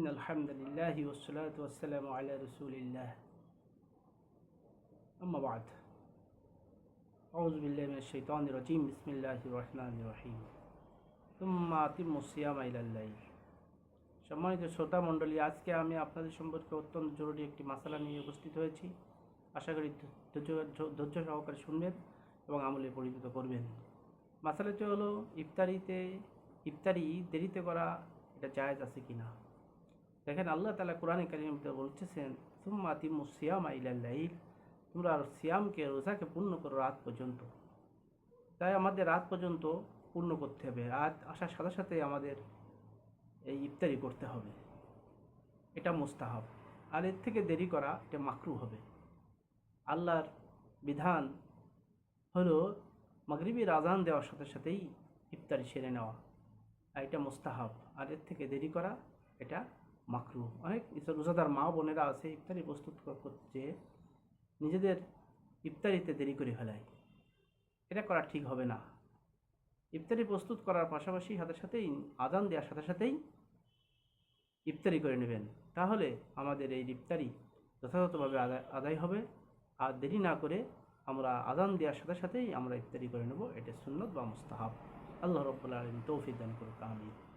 إن الحمد لله والصلاة والسلام على رسول الله أما بعد أعوذ بالله من الشيطان الرجيم بسم الله الرحمن الرحيم ثم أتم الصيام إلى الليل সম্মানিত শ্রোতা মণ্ডলী আজকে আমি আপনাদের সম্পর্কে অত্যন্ত জরুরি একটি মশালা নিয়ে উপস্থিত হয়েছি আশা করি ধৈর্য ধৈর্য সহকারে শুনবেন এবং আমলে পরিণত করবেন মশালাটি হলো ইফতারিতে ইফতারি দেরিতে করা এটা জায়েজ আছে কি না দেখেন আল্লাহ তালা কোরআনে কারিমতে বলতেছেন, সুম্মা তিমু সিয়াম আইলাল্লাইল তোমরা সিয়ামকে, রোজাকে পূর্ণ করো রাত পর্যন্ত। তাই আমাদের রাত পর্যন্ত পূর্ণ করতে হবে। রাত আসার সাথে সাথে আমাদের এই ইফতারি করতে হবে। এটা মুস্তাহাব। আর এর থেকে দেরি করা, এটা মাকরু হবে। আল্লাহর বিধান হলো মাগরিবির আজান দেওয়ার সাথে সাথেই ইফতারি সেরে নেওয়া। আর এটা মুস্তাহাব। আর এর থেকে দেরি করা, এটা মাকরু অনেক রোজাদার মা বোনেরা আছে, ইফতারি প্রস্তুত করছে, নিজেদের ইফতারিতে দেরি করে ফেলায়। এটা করা ঠিক হবে না। ইফতারি প্রস্তুত করার পাশাপাশি সাথে সাথেই, আজান দেওয়ার সাথে সাথেই ইফতারি করে নেবেন। তাহলে আমাদের এই ইফতারি যথাযথভাবে আদায় আদায় হবে। আর দেরি না করে আমরা আজান দেওয়ার সাথে সাথেই আমরা ইফতারি করে নেব। এটা সুন্নত বা মুস্তাহাব। আল্লাহ রব্বুল্লা আলম তৌফিক দান করুক, আমিন।